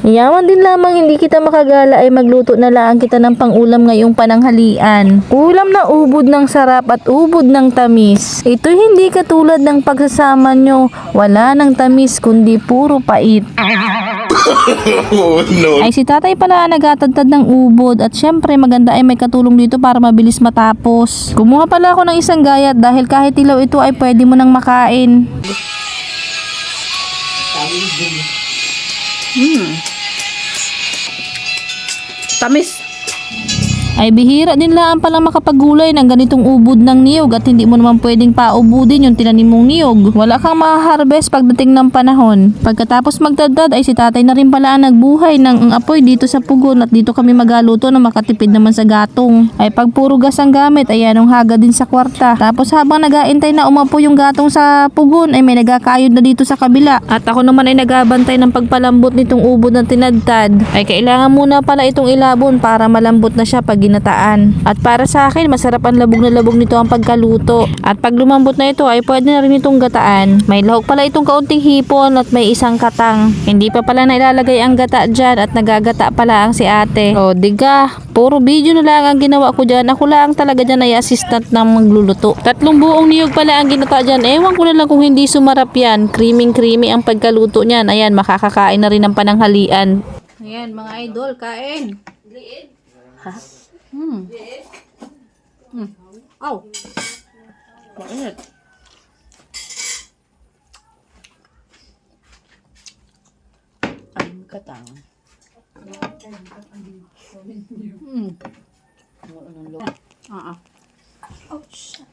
Yaman din lamang hindi kita makagala ay magluto na lang kita ng pangulam ngayong pananghalian. Ulam na ubod ng sarap at ubod ng tamis. Ito hindi katulad ng pagsasama nyo. Wala ng tamis kundi puro pait. Oh no. Ay si tatay pala nagatadtad ng ubod at syempre maganda ay may katulong dito para mabilis matapos. Kumuha pala ako ng isang gayat dahil kahit ilaw ito ay pwede mo nang makain. Tamis. Ay bihira din lang palang makapagulay ng ganitong ubod ng niyog at hindi mo naman pwedeng paubudin yung tinanim mong niyog. Wala kang maharvest pagdating ng panahon. Pagkatapos magdadad ay si tatay na rin pala ang nagbuhay ng apoy dito sa pugon at dito kami magaluto na makatipid naman sa gatong. Ay pag puro gas ang gamit ay anong haga din sa kwarta. Tapos habang nagaintay na umapo yung gatong sa pugon ay may nagakayod na dito sa kabila. At ako naman ay nagabantay ng pagpalambot nitong ubod ng tinadtad. Ay kailangan muna pala itong ilabon para malambot na siya pag ginataan. At para sa akin, masarap ang labog na labog nito ang pagkaluto. At pag lumambot na ito ay pwede na rin itong gataan. May lahok pala itong kaunting hipon at may isang katang. Hindi pa pala nailalagay ang gata dyan at nagagata pala ang si ate. O diga, puro video na lang ang ginawa ko dyan. Ako lang talaga dyan ay assistant ng magluluto. Tatlong buong niyog pala ang ginata dyan. Ewan ko na lang kung hindi sumarap yan. Creaming creamy ang pagkaluto niyan. Ayan, makakakain na rin ng pananghalian. Ayan, mga idol, kain. Ha? Mm. Hmm. Hmm. Aw. Mainit. Ang katang. Hmm. Ano ng loob? Ah, ah. Oh, shit.